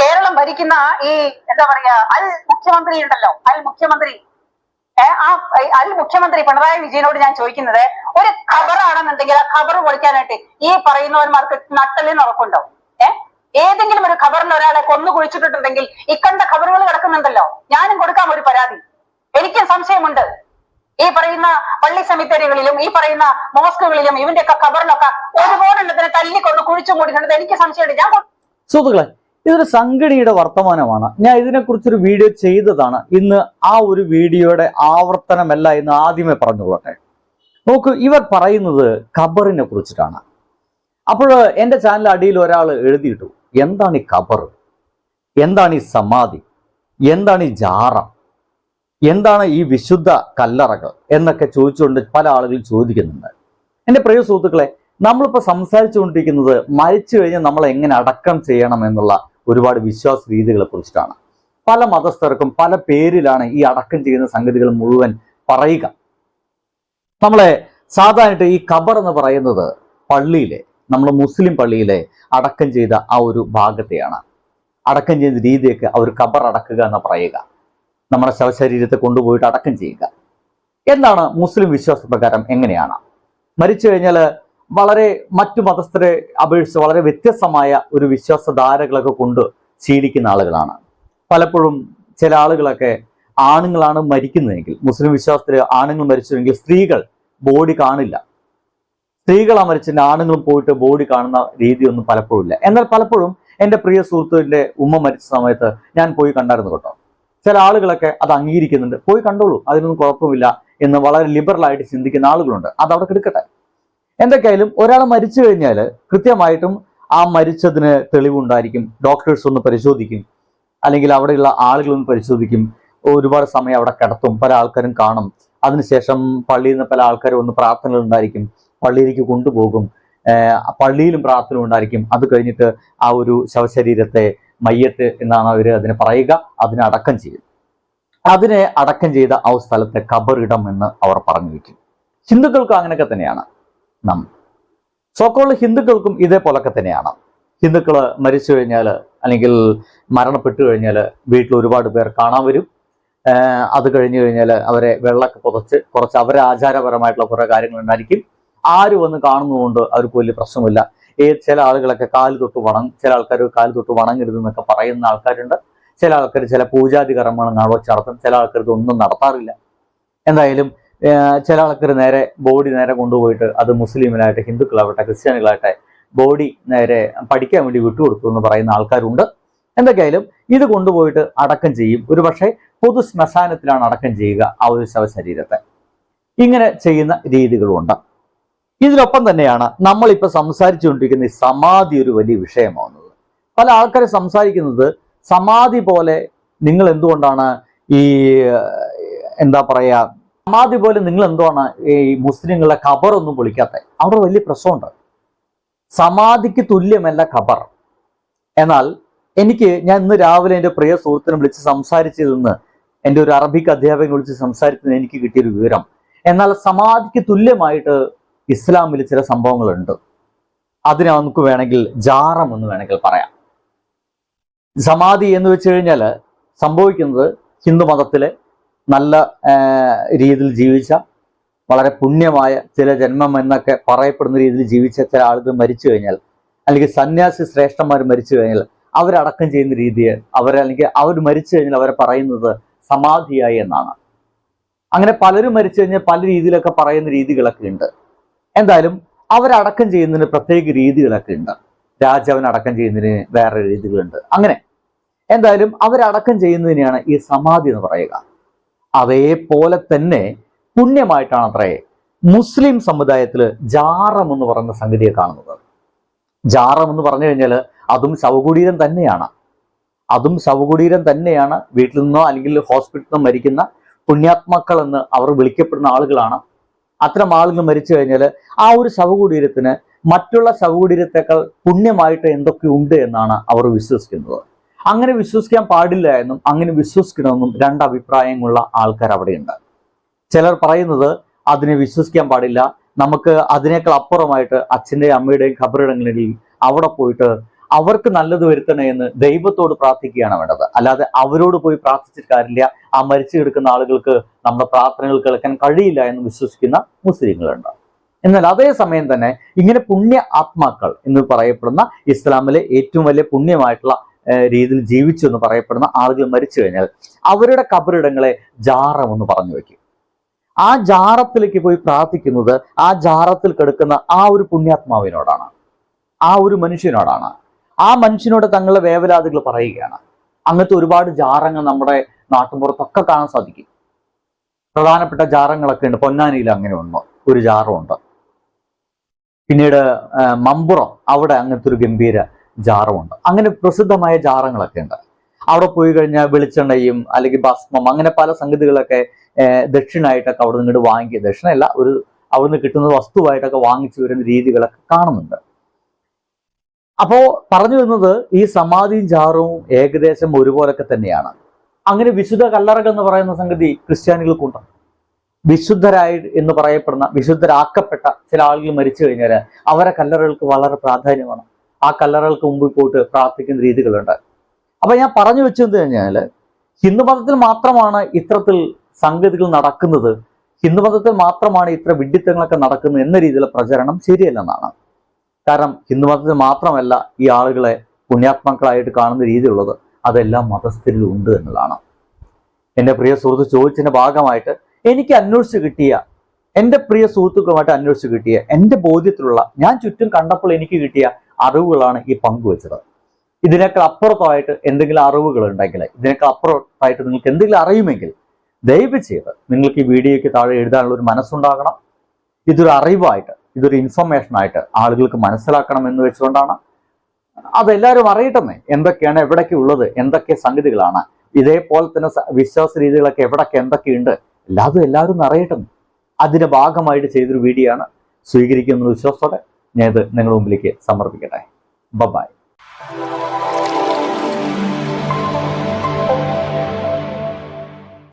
കേരളം ഭരിക്കുന്ന ഈ എന്താ പറയാ അൽ മുഖ്യമന്ത്രി ഉണ്ടല്ലോ അൽ മുഖ്യമന്ത്രി. ആ അൽ മുഖ്യമന്ത്രി പിണറായി വിജയനോട് ഞാൻ ചോദിക്കുന്നത് ഒരു ഖബറാണെന്നുണ്ടെങ്കിൽ ആ ഖബർ പൊളിക്കാനായിട്ട് ഈ പറയുന്നവന്മാർക്ക് നട്ടലിന് ഉറപ്പുണ്ടോ? ഏഹ് ഏതെങ്കിലും ഒരു ഖബറിൽ ഒരാളെ കൊന്നു കുഴിച്ചിട്ടുണ്ടെങ്കിൽ ഇക്കണ്ട ഖബറുകൾ കിടക്കുന്നുണ്ടല്ലോ. ഞാനും കൊടുക്കാം ഒരു പരാതി. എനിക്കും സംശയമുണ്ട്. ഈ പറയുന്ന പള്ളി സെമിത്തേരികളിലും ഈ പറയുന്ന മോസ്കുകളിലും ഇവന്റെ ഒക്കെ ഖബറിലൊക്കെ ഒരുപാട് എണ്ണത്തിന് തല്ലിക്കൊന്ന് കുഴിച്ചു മൂടിക്കുന്നത് എനിക്ക് സംശയമുണ്ട്. ഞാൻ ഇതൊരു സംഘടനയുടെ വർത്തമാനമാണ്. ഞാൻ ഇതിനെക്കുറിച്ചൊരു വീഡിയോ ചെയ്തതാണ്. ഇന്ന് ആ ഒരു വീഡിയോയുടെ ആവർത്തനമല്ല എന്ന് ആദ്യമേ പറഞ്ഞുകൊള്ളട്ടെ. നോക്ക് ഇവർ പറയുന്നത് ഖബറിനെ കുറിച്ചിട്ടാണ്. അപ്പോൾ എന്റെ ചാനൽ അടിയിൽ ഒരാൾ എഴുതിയിട്ടു എന്താണ് ഈ ഖബർ? എന്താണ് ഈ സമാധി? എന്താണ് ഈ ജാറം? എന്താണ് ഈ വിശുദ്ധ കല്ലറകൾ? എന്നൊക്കെ ചോദിച്ചുകൊണ്ട് പല ആളുകളും ചോദിക്കുന്നുണ്ട്. എന്റെ പ്രിയ സുഹൃത്തുക്കളെ നമ്മളിപ്പോൾ സംസാരിച്ചുകൊണ്ടിരിക്കുന്നത് മരിച്ചു കഴിഞ്ഞാൽ നമ്മൾ എങ്ങനെ അടക്കം ചെയ്യണം എന്നുള്ള ഒരുപാട് വിശ്വാസ രീതികളെ കുറിച്ചിട്ടാണ്. പല മതസ്ഥർക്കും പല പേരിലാണ് ഈ അടക്കം ചെയ്യുന്ന സംഗതികൾ മുഴുവൻ പറയുക. നമ്മളെ സാധാരണ ഈ ഖബർ എന്ന് പറയുന്നത് പള്ളിയിലെ നമ്മൾ മുസ്ലിം പള്ളിയിലെ അടക്കം ചെയ്ത ആ ഒരു ഭാഗത്തെയാണ്. അടക്കം ചെയ്ത രീതിയൊക്കെ അവർ ഖബർ അടക്കുക എന്ന് പറയുക. നമ്മുടെ ശവശരീരത്തെ കൊണ്ടുപോയിട്ട് അടക്കം ചെയ്യുക. എന്താണ് മുസ്ലിം വിശ്വാസപ്രകാരം എങ്ങനെയാണ്? മരിച്ചു കഴിഞ്ഞാൽ വളരെ മറ്റു മതസ്ഥരെ അപേക്ഷിച്ച് വളരെ വ്യത്യസ്തമായ ഒരു വിശ്വാസധാരകളൊക്കെ കൊണ്ട് ശീലിക്കുന്ന ആളുകളാണ്. പലപ്പോഴും ചില ആളുകളൊക്കെ ആണുങ്ങളാണ് മരിക്കുന്നതെങ്കിൽ മുസ്ലിം വിശ്വാസത്തിൽ ആണുങ്ങൾ മരിച്ചുവെങ്കിൽ സ്ത്രീകൾ ബോഡി കാണില്ല. സ്ത്രീകളാ മരിച്ചതിന്റെ ആണുങ്ങളും പോയിട്ട് ബോഡി കാണുന്ന രീതിയൊന്നും പലപ്പോഴും ഇല്ല. എന്നാൽ പലപ്പോഴും എന്റെ പ്രിയ സുഹൃത്തുവിന്റെ ഉമ്മ മരിച്ച സമയത്ത് ഞാൻ പോയി കണ്ടായിരുന്നു കേട്ടോ. ചില ആളുകളൊക്കെ അത് അംഗീകരിക്കുന്നുണ്ട്. പോയി കണ്ടോളൂ അതിനൊന്നും കുഴപ്പമില്ല എന്ന് വളരെ ലിബറൽ ആയിട്ട് ചിന്തിക്കുന്ന ആളുകളുണ്ട്. അത് അവിടെ കിടക്കട്ടെ. എന്തൊക്കെയായാലും ഒരാൾ മരിച്ചു കഴിഞ്ഞാൽ കൃത്യമായിട്ടും ആ മരിച്ചതിന് തെളിവുണ്ടായിരിക്കും. ഡോക്ടേഴ്സ് ഒന്ന് പരിശോധിക്കും. അല്ലെങ്കിൽ അവിടെയുള്ള ആളുകൾ ഒന്ന് പരിശോധിക്കും. ഒരുപാട് സമയം അവിടെ കിടത്തും. പല ആൾക്കാരും കാണും. അതിനുശേഷം പള്ളിയിൽ നിന്ന് പല ആൾക്കാരും ഒന്ന് പ്രാർത്ഥനകൾ ഉണ്ടായിരിക്കും. പള്ളിയിലേക്ക് കൊണ്ടുപോകും. പള്ളിയിലും പ്രാർത്ഥന ഉണ്ടായിരിക്കും. അത് കഴിഞ്ഞിട്ട് ആ ഒരു ശവശരീരത്തെ മയ്യത്ത് എന്നാണ് അവർ അതിനെ പറയുക. അതിനെ അടക്കം ചെയ്യും. അതിനെ അടക്കം ചെയ്ത ആ സ്ഥലത്തെ കബറിടം എന്ന് അവർ പറഞ്ഞു വയ്ക്കും. ഹിന്ദുക്കൾക്ക് അങ്ങനെയൊക്കെ തന്നെയാണ്. നം. സോക്കോൾ ഹിന്ദുക്കൾക്കും ഇതേപോലൊക്കെ തന്നെയാണ്. ഹിന്ദുക്കൾ മരിച്ചു കഴിഞ്ഞാൽ അല്ലെങ്കിൽ മരണപ്പെട്ടു കഴിഞ്ഞാൽ വീട്ടിൽ ഒരുപാട് പേർ കാണാൻ വരും. അത് കഴിഞ്ഞു കഴിഞ്ഞാൽ അവരെ വെള്ളമൊക്കെ പുതച്ച് കുറച്ച് അവരെ ആചാരപരമായിട്ടുള്ള കുറേ കാര്യങ്ങൾ ഉണ്ടായിരിക്കും. ആര് വന്ന് കാണുന്നതുകൊണ്ട് അവർക്ക് വലിയ പ്രശ്നമില്ല. ഈ ചില ആളുകളൊക്കെ കാൽ തൊട്ട് വണങ്ങും ചില ആൾക്കാർ കാൽ തൊട്ട് വണങ്ങരുത് എന്നൊക്കെ പറയുന്ന ആൾക്കാരുണ്ട്. ചില ആൾക്കാർ ചില പൂജാതി കർമ്മങ്ങൾ നടത്തും ചില ആൾക്കാർ ഇതൊന്നും നടത്താറില്ല. എന്തായാലും ചില ആൾക്കാർ നേരെ ബോഡി നേരെ കൊണ്ടുപോയിട്ട് അത് മുസ്ലിമിലായിട്ട് ഹിന്ദുക്കളാവട്ടെ ക്രിസ്ത്യാനികളാവട്ടെ ബോഡി നേരെ പഠിക്കാൻ വേണ്ടി വിട്ടുകൊടുത്തു എന്ന് പറയുന്ന ആൾക്കാരുണ്ട്. എന്തൊക്കെയായാലും ഇത് കൊണ്ടുപോയിട്ട് അടക്കം ചെയ്യും. ഒരു പക്ഷേ പൊതു ശ്മശാനത്തിലാണ് അടക്കം ചെയ്യുക ആ ഒരു ശവശരീരത്തെ ഇങ്ങനെ ചെയ്യുന്ന രീതികളുണ്ട്. ഇതിനൊപ്പം തന്നെയാണ് നമ്മളിപ്പോൾ സംസാരിച്ചുകൊണ്ടിരിക്കുന്ന ഈ സമാധി ഒരു വലിയ വിഷയമാവുന്നത്. പല ആൾക്കാരെ സംസാരിക്കുന്നത് സമാധി പോലെ നിങ്ങൾ എന്തുകൊണ്ടാണ് ഈ എന്താ പറയാ സമാധി പോലെ നിങ്ങൾ എന്തുവാണ് ഈ മുസ്ലിങ്ങളുടെ ഖബറൊന്നും പൊളിക്കാത്ത അവിടെ വലിയ പ്രശ്നമുണ്ട്. സമാധിക്ക് തുല്യമല്ല ഖബർ. എന്നാൽ എനിക്ക് ഞാൻ ഇന്ന് രാവിലെ എന്റെ പ്രിയ സുഹൃത്തിനെ വിളിച്ച് സംസാരിച്ചതെന്ന് എന്റെ ഒരു അറബിക് അധ്യാപകനെ വിളിച്ച് സംസാരിച്ചത് എനിക്ക് കിട്ടിയൊരു വിവരം. എന്നാൽ സമാധിക്ക് തുല്യമായിട്ട് ഇസ്ലാമിൽ ചില സംഭവങ്ങളുണ്ട്. അതിനെ നമുക്ക് വേണമെങ്കിൽ ജാറം എന്ന് വേണമെങ്കിൽ പറയാം. സമാധി എന്ന് വെച്ച് കഴിഞ്ഞാൽ സംഭവിക്കുന്നത് ഹിന്ദു മതത്തിലെ നല്ല രീതിയിൽ ജീവിച്ച വളരെ പുണ്യമായ ചില ജന്മം എന്നൊക്കെ പറയപ്പെടുന്ന രീതിയിൽ ജീവിച്ച ചില ആളുകൾ മരിച്ചു കഴിഞ്ഞാൽ അല്ലെങ്കിൽ സന്യാസി ശ്രേഷ്ഠന്മാർ മരിച്ചു കഴിഞ്ഞാൽ അവരടക്കം ചെയ്യുന്ന രീതിയെ അവരെ അല്ലെങ്കിൽ അവർ മരിച്ചു കഴിഞ്ഞാൽ അവരെ പറയുന്നത് സമാധിയായി എന്നാണ്. അങ്ങനെ പലരും മരിച്ചു കഴിഞ്ഞാൽ പല രീതിയിലൊക്കെ പറയുന്ന രീതികളൊക്കെ ഉണ്ട്. എന്തായാലും അവരടക്കം ചെയ്യുന്നതിന് പ്രത്യേക രീതികളൊക്കെ ഉണ്ട്. രാജാവിനെ അടക്കം ചെയ്യുന്നതിന് വേറെ രീതികളുണ്ട്. അങ്ങനെ. എന്തായാലും അവരടക്കം ചെയ്യുന്നതിനെയാണ് ഈ സമാധി എന്ന് പറയുക. അതേപോലെ തന്നെ പുണ്യമായിട്ടാണ് അത്രേ മുസ്ലിം സമുദായത്തിൽ ജാറം എന്ന് പറയുന്ന സംഗതിയെ കാണുന്നത്. ജാറം എന്ന് പറഞ്ഞു കഴിഞ്ഞാൽ അതും ശവകുടീരം തന്നെയാണ്. അതും ശവകുടീരം തന്നെയാണ് വീട്ടിൽ നിന്നോ അല്ലെങ്കിൽ ഹോസ്പിറ്റലിൽ നിന്നോ മരിക്കുന്ന പുണ്യാത്മാക്കൾ എന്ന് അവർ വിളിക്കപ്പെടുന്ന ആളുകളാണ്. അത്തരം ആളുകൾ മരിച്ചു കഴിഞ്ഞാൽ ആ ഒരു ശവകുടീരത്തിന് മറ്റുള്ള ശവകുടീരത്തെക്കാൾ പുണ്യമായിട്ട് എന്തൊക്കെ ഉണ്ട് എന്നാണ് അവർ വിശ്വസിക്കുന്നത്. അങ്ങനെ വിശ്വസിക്കാൻ പാടില്ല എന്നും അങ്ങനെ വിശ്വസിക്കണമെന്നും രണ്ട് അഭിപ്രായമുള്ള ആൾക്കാർ അവിടെയുണ്ട്. ചിലർ പറയുന്നത് അതിനെ വിശ്വസിക്കാൻ പാടില്ല. നമുക്ക് അതിനേക്കാൾ അപ്പുറമായിട്ട് അച്ഛന്റെയും അമ്മയുടെയും ഖബറിടങ്ങളിൽ അവിടെ പോയിട്ട് അവർക്ക് നല്ലത് വരുത്തണേ എന്ന് ദൈവത്തോട് പ്രാർത്ഥിക്കുകയാണ് വേണ്ടത്. അല്ലാതെ അവരോട് പോയി പ്രാർത്ഥിച്ചിട്ട് കാര്യമില്ല. ആ മരിച്ചു കിടക്കുന്ന ആളുകൾക്ക് നമ്മുടെ പ്രാർത്ഥനകൾ കേൾക്കാൻ കഴിയില്ല എന്ന് വിശ്വസിക്കുന്ന മുസ്ലിങ്ങളുണ്ട്. എന്നാൽ അതേ സമയം തന്നെ ഇങ്ങനെ പുണ്യ ആത്മാക്കൾ എന്ന് പറയപ്പെടുന്ന ഇസ്ലാമിലെ ഏറ്റവും വലിയ പുണ്യമായിട്ടുള്ള രീതിയിൽ ജീവിച്ചു എന്ന് പറയപ്പെടുന്ന ആളുകൾ മരിച്ചു കഴിഞ്ഞാൽ അവരുടെ കബറിടങ്ങളെ ജാറം എന്ന് പറഞ്ഞു വെക്കും ആ ജാറത്തിലേക്ക് പോയി പ്രാർത്ഥിക്കുന്നത് ആ ജാറത്തിൽ കിടക്കുന്ന ആ ഒരു പുണ്യാത്മാവിനോടാണ്. ആ ഒരു മനുഷ്യനോടാണ്. ആ മനുഷ്യനോട് തങ്ങളുടെ വേവലാതികൾ പറയുകയാണ്. അങ്ങനത്തെ ഒരുപാട് ജാറങ്ങൾ നമ്മുടെ നാട്ടുമ്പുറത്തൊക്കെ കാണാൻ സാധിക്കും. പ്രധാനപ്പെട്ട ജാറങ്ങളൊക്കെ ഉണ്ട്. പൊന്നാനിയിൽ അങ്ങനെ ഉണ്ട് ഒരു ജാറുണ്ട്. പിന്നീട് മമ്പുറം അവിടെ അങ്ങനത്തെ ഒരു ഗംഭീര ജാറമുണ്ട്. അങ്ങനെ പ്രസിദ്ധമായ ജാറങ്ങളൊക്കെ ഉണ്ട്. അവിടെ പോയി കഴിഞ്ഞാൽ വെളിച്ചെണ്ണയും അല്ലെങ്കിൽ ഭസ്മം അങ്ങനെ പല സംഗതികളൊക്കെ ദക്ഷിണായിട്ടൊക്കെ അവിടെ നിന്ന് ഇങ്ങോട്ട് വാങ്ങിക്കുക ദക്ഷിണയല്ല ഒരു അവിടെ നിന്ന് കിട്ടുന്ന വസ്തുവായിട്ടൊക്കെ വാങ്ങിച്ചു വരുന്ന രീതികളൊക്കെ കാണുന്നുണ്ട്. അപ്പോ പറഞ്ഞു വരുന്നത് ഈ സമാധിയും ജാറവും ഏകദേശം ഒരുപോലൊക്കെ തന്നെയാണ്. അങ്ങനെ വിശുദ്ധ കല്ലറകൾ എന്ന് പറയുന്ന സംഗതി ക്രിസ്ത്യാനികൾക്കുണ്ട്. വിശുദ്ധരായി എന്ന് പറയപ്പെടുന്ന വിശുദ്ധരാക്കപ്പെട്ട ചില ആളുകൾ മരിച്ചു കഴിഞ്ഞാൽ അവരെ കല്ലറകൾക്ക് വളരെ പ്രാധാന്യമാണ്. ആ കല്ലറകൾക്ക് മുമ്പിൽ പോയിട്ട് പ്രാർത്ഥിക്കുന്ന രീതികളുണ്ട്. അപ്പൊ ഞാൻ പറഞ്ഞു വെച്ചത് കഴിഞ്ഞാൽ ഹിന്ദുമതത്തിൽ മാത്രമാണ് ഇത്തരത്തിൽ സംഗതികൾ നടക്കുന്നത്. ഹിന്ദുമതത്തിൽ മാത്രമാണ് ഇത്ര വിഡിത്തങ്ങളൊക്കെ നടക്കുന്നത് എന്ന രീതിയിലുള്ള പ്രചരണം ശരിയല്ലെന്നാണ്. കാരണം ഹിന്ദുമതത്തിൽ മാത്രമല്ല ഈ ആളുകളെ പുണ്യാത്മാക്കളായിട്ട് കാണുന്ന രീതിയുള്ളത് അതെല്ലാം മതസ്ഥരിലും ഉണ്ട് എന്നുള്ളതാണ്. എന്റെ പ്രിയ സുഹൃത്ത് ചോദിച്ചതിന്റെ ഭാഗമായിട്ട് എനിക്ക് അന്വേഷിച്ച് കിട്ടിയ എന്റെ പ്രിയ സുഹൃത്തുക്കളുമായിട്ട് അന്വേഷിച്ച് കിട്ടിയ എന്റെ ബോധ്യത്തിലുള്ള ഞാൻ ചുറ്റും കണ്ടപ്പോൾ എനിക്ക് കിട്ടിയ അറിവുകളാണ് ഈ പങ്കുവച്ചത് ഇതിനേക്കാൾ അപ്പുറത്തായിട്ട് എന്തെങ്കിലും അറിവുകൾ ഉണ്ടെങ്കിൽ ഇതിനേക്കാൾ അപ്പുറത്തായിട്ട് നിങ്ങൾക്ക് എന്തെങ്കിലും അറിയുമെങ്കിൽ ദയവ് ചെയ്ത് നിങ്ങൾക്ക് ഈ വീഡിയോയ്ക്ക് താഴെ എഴുതാനുള്ള ഒരു മനസ്സുണ്ടാകണം. ഇതൊരു അറിവായിട്ട് ഇതൊരു ഇൻഫർമേഷൻ ആയിട്ട് ആളുകൾക്ക് മനസ്സിലാക്കണം എന്ന് വെച്ചുകൊണ്ടാണ്. അതെല്ലാവരും അറിയട്ടെന്നേ എന്തൊക്കെയാണ് എവിടൊക്കെ ഉള്ളത് എന്തൊക്കെ സംഗതികളാണ് ഇതേപോലെ തന്നെ വിശ്വാസ രീതികളൊക്കെ എവിടൊക്കെ എന്തൊക്കെയുണ്ട് എല്ലാതും എല്ലാവരും അറിയട്ടെന്ന്. അതിന്റെ ഭാഗമായിട്ട് ചെയ്തൊരു വീഡിയോ ആണ് സ്വീകരിക്കുന്ന വിശ്വാസത്തോടെ ഞാൻ നിങ്ങളുടെ മുമ്പിലേക്ക് സമർപ്പിക്കട്ടെ. ബൈ